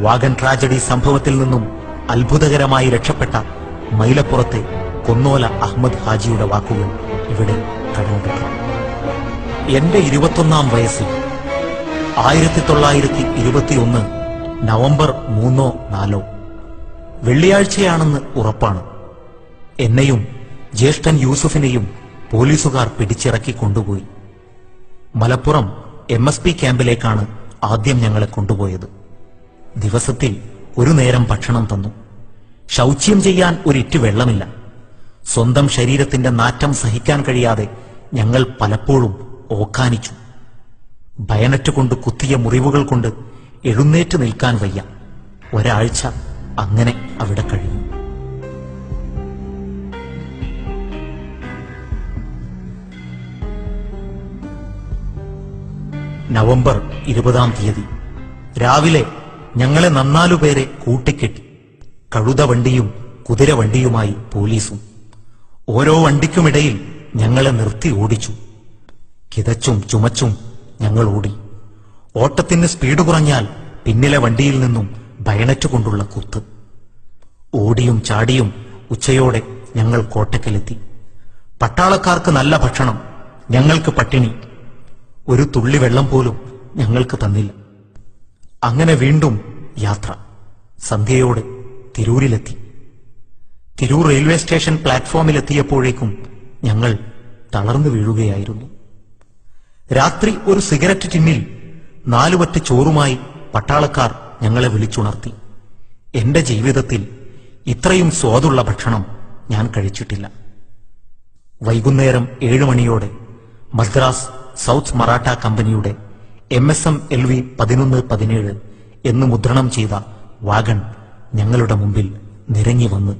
Wagon tragedy സംഭവത്തിൽ നിന്നും അത്ഭുതകരമായി രക്ഷപ്പെട്ട മൈലപ്പുറത്തെ കൊന്നോല അഹമ്മദ് ഹാജിയുടെ വാക്കുകൾ ഇവിടെ കടന്നുപെട്ടു എന്റെ ഇരുപത്തൊന്നാം വയസ്സിൽ ആയിരത്തി തൊള്ളായിരത്തി ഇരുപത്തിയൊന്ന് നവംബർ മൂന്നോ നാലോ വെള്ളിയാഴ്ചയാണെന്ന് ഉറപ്പാണ്. എന്നെയും ജ്യേഷ്ഠൻ യൂസുഫിനെയും പോലീസുകാർ പിടിച്ചിറക്കി കൊണ്ടുപോയി. മലപ്പുറം എം എസ് പി ക്യാമ്പിലേക്കാണ് ആദ്യം ഞങ്ങളെ കൊണ്ടുപോയത്. ദിവസത്തിൽ ഒരു നേരം ഭക്ഷണം തന്നു. ശൗച്യം ചെയ്യാൻ ഒരിറ്റ് വെള്ളമില്ല. സ്വന്തം ശരീരത്തിന്റെ നാറ്റം സഹിക്കാൻ കഴിയാതെ ഞങ്ങൾ പലപ്പോഴും ഓക്കാനിച്ചു. ബയനറ്റ് കൊണ്ട് കുത്തിയ മുറിവുകൾ കൊണ്ട് എഴുന്നേറ്റ് നിൽക്കാൻ വയ്യ. ഒരാഴ്ച അങ്ങനെ അവിടെ കഴിഞ്ഞു. നവംബർ ഇരുപതാം തീയതി. രാവിലെ ഞങ്ങളെ നന്നാലുപേരെ കൂട്ടിക്കെട്ടി. കഴുത വണ്ടിയും കുതിര വണ്ടിയുമായി പോലീസും. ഓരോ വണ്ടിക്കുമിടയിൽ ഞങ്ങളെ നിർത്തി ഓടിച്ചു. കിതച്ചും ചുമച്ചും ഞങ്ങൾ ഓടി. ഓട്ടത്തിന് സ്പീഡ് കുറഞ്ഞാൽ പിന്നിലെ വണ്ടിയിൽ നിന്നും ബയണറ്റ് കൊണ്ടുള്ള കുത്ത്. ഓടിയും ചാടിയും ഉച്ചയോടെ ഞങ്ങൾ കോട്ടക്കലെത്തി. പട്ടാളക്കാർക്ക് നല്ല ഭക്ഷണം ഞങ്ങൾക്ക് പട്ടിണി. ഒരു തുള്ളി വെള്ളം പോലും ഞങ്ങൾക്ക് തന്നില്ല. അങ്ങനെ വീണ്ടും യാത്ര. സന്ധ്യയോടെ തിരൂരിലെത്തി. തിരൂർ റെയിൽവേ സ്റ്റേഷൻ പ്ലാറ്റ്ഫോമിലെത്തിയപ്പോഴേക്കും ഞങ്ങൾ തളർന്നു വീഴുകയായിരുന്നു. രാത്രി ഒരു സിഗരറ്റ് ടിന്നിൽ നാലുപറ്റ ചോറുമായി പട്ടാളക്കാർ ഞങ്ങളെ വിളിച്ചുണർത്തി. എന്റെ ജീവിതത്തിൽ ഇത്രയും സ്വാദുള്ള ഭക്ഷണം ഞാൻ കഴിച്ചിട്ടില്ല. വൈകുന്നേരം ഏഴു മണിയോടെ മദ്രാസ് സൗത്ത് മറാഠ കമ്പനിയുടെ M S M L V പതിനൊന്ന് പതിനേഴ് എന്ന് മുദ്രണം ചെയ്ത വാഗൺ ഞങ്ങളുടെ മുമ്പിൽ നിരങ്ങി വന്ന്.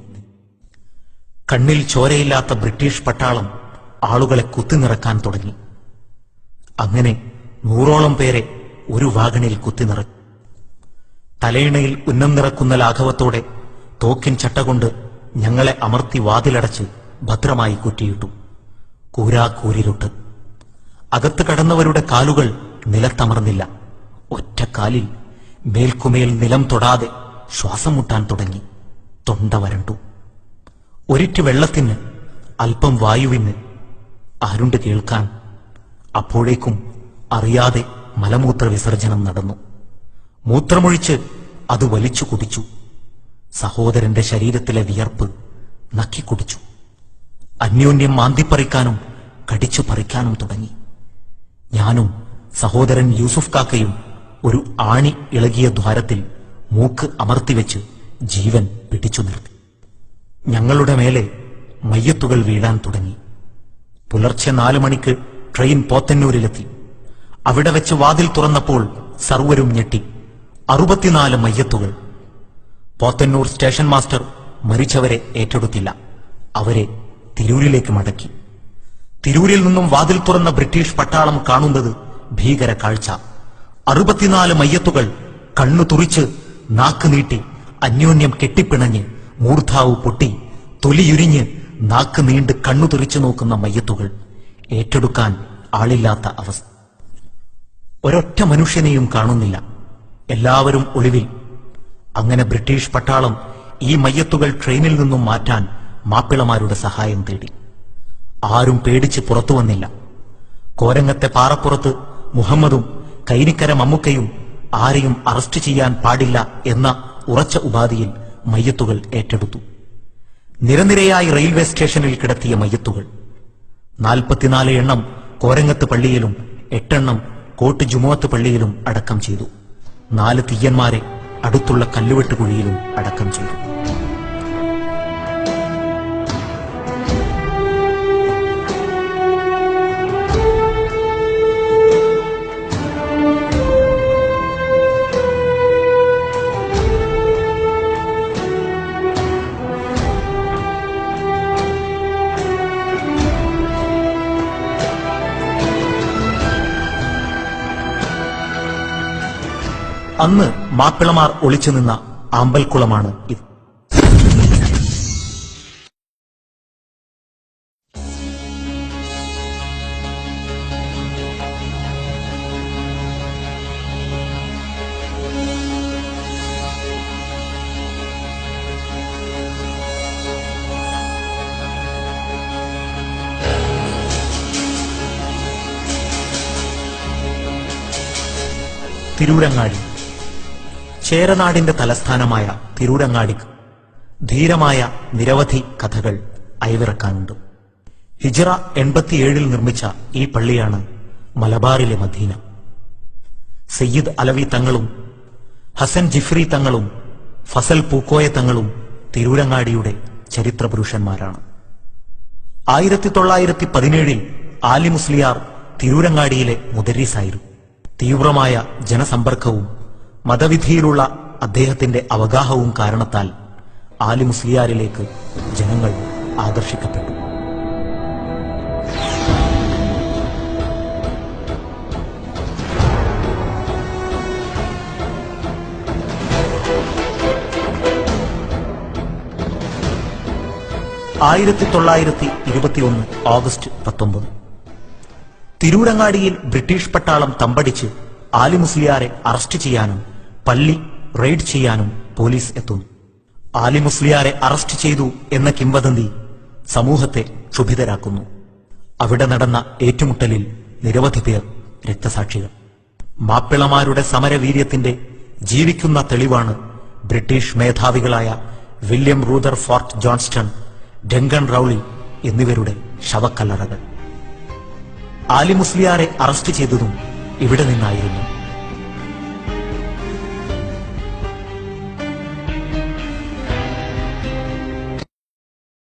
കണ്ണിൽ ചോരയില്ലാത്ത ബ്രിട്ടീഷ് പട്ടാളം ആളുകളെ കുത്തിനിറക്കാൻ തുടങ്ങി. അങ്ങനെ നൂറോളം പേരെ ഒരു വാഗണിൽ കുത്തിനിറക്കി തലയിണയിൽ ഉന്നം നിറക്കുന്ന ലാഘവത്തോടെ തോക്കിൻ ചട്ട ഞങ്ങളെ അമർത്തി വാതിലടച്ച് ഭദ്രമായി കുറ്റിയിട്ടു. കൂരാ കൂരിലുട്ട് അകത്ത് കടന്നവരുടെ കാലുകൾ നിലത്തമർന്നില്ല. ഒറ്റക്കാലിൽ മേൽക്കുമേൽ നിലം തൊടാതെ ശ്വാസം മുട്ടാൻ തുടങ്ങി. തൊണ്ട വരണ്ടു. ഒരിറ്റ് വെള്ളത്തിന് അല്പം വായുവിന് ആരുണ്ട് കേൾക്കാൻ അപ്പോഴേക്കും അറിയാതെ മലമൂത്ര വിസർജനം നടന്നു. മൂത്രമൊഴിച്ച് അത് വലിച്ചു കുടിച്ചു. സഹോദരന്റെ ശരീരത്തിലെ വിയർപ്പ് നക്കിക്കുടിച്ചു അന്യോന്യം മാന്തിപ്പറിക്കാനും കടിച്ചു പറിക്കാനും തുടങ്ങി. ഞാനും സഹോദരൻ യൂസുഫ് കാക്കയും ഒരു ആണി ഇളകിയ ദ്വാരത്തിൽ മൂക്ക് അമർത്തിവെച്ച് ജീവൻ പിടിച്ചു നിർത്തി. ഞങ്ങളുടെ മേലെ മയ്യത്തുകൾ വീഴാൻ തുടങ്ങി. പുലർച്ചെ നാലു മണിക്ക് ട്രെയിൻ പോത്തന്നൂരിലെത്തി. അവിടെ വെച്ച് വാതിൽ തുറന്നപ്പോൾ സർവരും ഞെട്ടി. അറുപത്തിനാല് മയ്യത്തുകൾ. പോത്തന്നൂർ സ്റ്റേഷൻ മാസ്റ്റർ മരിച്ചവരെ ഏറ്റെടുത്തില്ല. അവരെ തിരൂരിലേക്ക് മടക്കി. തിരൂരിൽ നിന്നും വാതിൽ തുറന്ന ബ്രിട്ടീഷ് പട്ടാളം കാണുന്നത് ഭീകര കാഴ്ച അറുപത്തിനാല് മയ്യത്തുകൾ കണ്ണു തുറിച്ച് നാക്ക് നീട്ടി അന്യോന്യം കെട്ടിപ്പിണഞ്ഞ് മൂർധാവ് പൊട്ടി തൊലിയുരിഞ്ഞ് നാക്ക് നീണ്ട് കണ്ണു തുറിച്ചു നോക്കുന്ന മയ്യത്തുകൾ. ഏറ്റെടുക്കാൻ ആളില്ലാത്ത അവസ്ഥ. ഒരൊറ്റ മനുഷ്യനെയും കാണുന്നില്ല. എല്ലാവരും ഒളിവിൽ. അങ്ങനെ ബ്രിട്ടീഷ് പട്ടാളം ഈ മയ്യത്തുകൾ ട്രെയിനിൽ നിന്നും മാറ്റാൻ മാപ്പിളമാരുടെ സഹായം തേടി. ആരും പേടിച്ച് പുറത്തു വന്നില്ല. കോരങ്ങത്തെ പാറപ്പുറത്ത് മുഹമ്മദും കൈനിക്കര മമ്മുക്കയും ആരെയും അറസ്റ്റ് ചെയ്യാൻ പാടില്ല എന്ന ഉറച്ച ഉപാധിയിൽ മയ്യത്തുകൾ ഏറ്റെടുത്തു. നിരനിരയായി റെയിൽവേ സ്റ്റേഷനിൽ കിടത്തിയ മയ്യത്തുകൾ. നാൽപ്പത്തിനാല് എണ്ണം കോരങ്ങത്ത് പള്ളിയിലും എട്ടെണ്ണം കോട്ട് ജുമുഅത്ത് പള്ളിയിലും അടക്കം ചെയ്തു. നാല് തീയന്മാരെ അടുത്തുള്ള കല്ലുവെട്ട് കുഴിയിലും അടക്കം ചെയ്തു. അന്ന് മാപ്പിളമാർ ഒളിച്ചു നിന്ന അമ്പൽക്കുളമാണ് ഇത്. തിരൂരങ്ങാടി. ചേരനാടിന്റെ തലസ്ഥാനമായ തിരൂരങ്ങാടിക്ക് ധീരമായ നിരവധി കഥകൾ അയവിറക്കാനുണ്ട്. ഹിജറ എൺപത്തിയേഴിൽ നിർമ്മിച്ച ഈ പള്ളിയാണ് മലബാറിലെ മദീന. സയ്യിദ് അലവി തങ്ങളും ഹസൻ ജിഫ്രി തങ്ങളും ഫസൽ പൂക്കോയ തങ്ങളും തിരൂരങ്ങാടിയുടെ ചരിത്ര പുരുഷന്മാരാണ് ആയിരത്തി തൊള്ളായിരത്തി പതിനേഴിൽ ആലി മുസ്ലിയാർ തിരൂരങ്ങാടിയിലെ മുദരീസായിരുന്നു. തീവ്രമായ ജനസമ്പർക്കവും മതവിധിയിലുള്ള അദ്ദേഹത്തിന്റെ അവഗാഹവും കാരണത്താൽ ആലി മുസ്ലിയാരിലേക്ക് ജനങ്ങൾ ആകർഷിക്കപ്പെട്ടു. ആയിരത്തി തൊള്ളായിരത്തി ഇരുപത്തിയൊന്ന് ഓഗസ്റ്റ് പത്തൊമ്പത്. തിരൂരങ്ങാടിയിൽ ബ്രിട്ടീഷ് പട്ടാളം തമ്പടിച്ച് ആലി മുസ്ലിയാരെ അറസ്റ്റ് ചെയ്യാനും പള്ളി റെയ്ഡ് ചെയ്യാനും പോലീസ് എത്തുന്നു ആലി മുസ്ലിയാരെ അറസ്റ്റ് ചെയ്തു എന്ന കിംവദന്തി സമൂഹത്തെ ക്ഷുഭിതരാക്കുന്നു. അവിടെ നടന്ന ഏറ്റുമുട്ടലിൽ നിരവധി പേർ രക്തസാക്ഷികൾ. മാപ്പിളമാരുടെ സമരവീര്യത്തിന്റെ ജീവിക്കുന്ന തെളിവാണ് British മേധാവികളായ William Rutherford Johnston Duncan Rowley എന്നിവരുടെ ശവക്കല്ലറകൾ. ആലി മുസ്ലിയാരെ അറസ്റ്റ് ചെയ്തതും ഇവിടെ നിന്നായിരുന്നു.